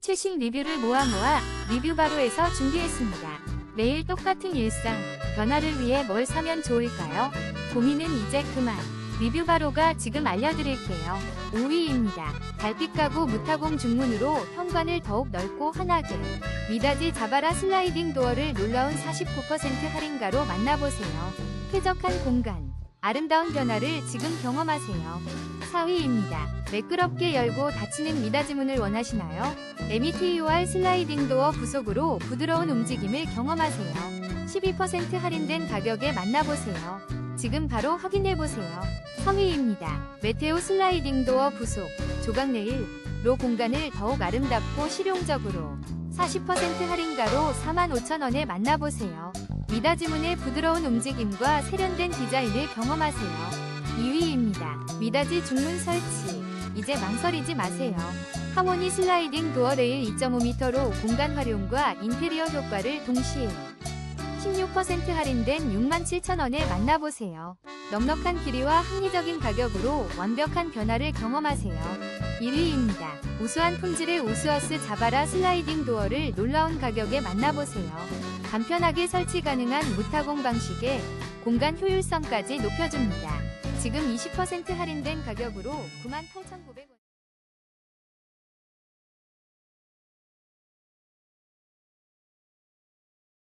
최신 리뷰를 모아 모아 리뷰 바로에서 준비했습니다. 매일 똑같은 일상, 변화를 위해 뭘 사면 좋을까요? 고민은 이제 그만. 리뷰 바로가 지금 알려드릴게요. 5위입니다. 달빛 가구 무타공 중문으로 현관을 더욱 넓고 환하게. 미닫이 자바라 슬라이딩 도어를 놀라운 49% 할인가로 만나보세요. 쾌적한 공간, 아름다운 변화를 지금 경험하세요. 4위입니다. 매끄럽게 열고 닫히는 미닫이 문을 원하시나요? METUR 슬라이딩 도어 부속으로 부드러운 움직임을 경험하세요. 12% 할인된 가격에 만나보세요. 지금 바로 확인해보세요. 성의입니다. 메테오 슬라이딩 도어 부속, 조각 네일로 공간을 더욱 아름답고 실용적으로 40% 할인가로 45,000원에 만나보세요. 미닫이문의 부드러운 움직임과 세련된 디자인을 경험하세요. 2위입니다. 미닫이 중문 설치. 이제 망설이지 마세요. 하모니 슬라이딩 도어 레일 2.5m로 공간 활용과 인테리어 효과를 동시에 16% 할인된 67,000원에 만나보세요. 넉넉한 길이와 합리적인 가격으로 완벽한 변화를 경험하세요. 1위입니다. 우수한 품질의 우스어스 자바라 슬라이딩 도어를 놀라운 가격에 만나보세요. 간편하게 설치 가능한 무타공 방식의 공간 효율성까지 높여줍니다. 지금 20% 할인된 가격으로 98,900원.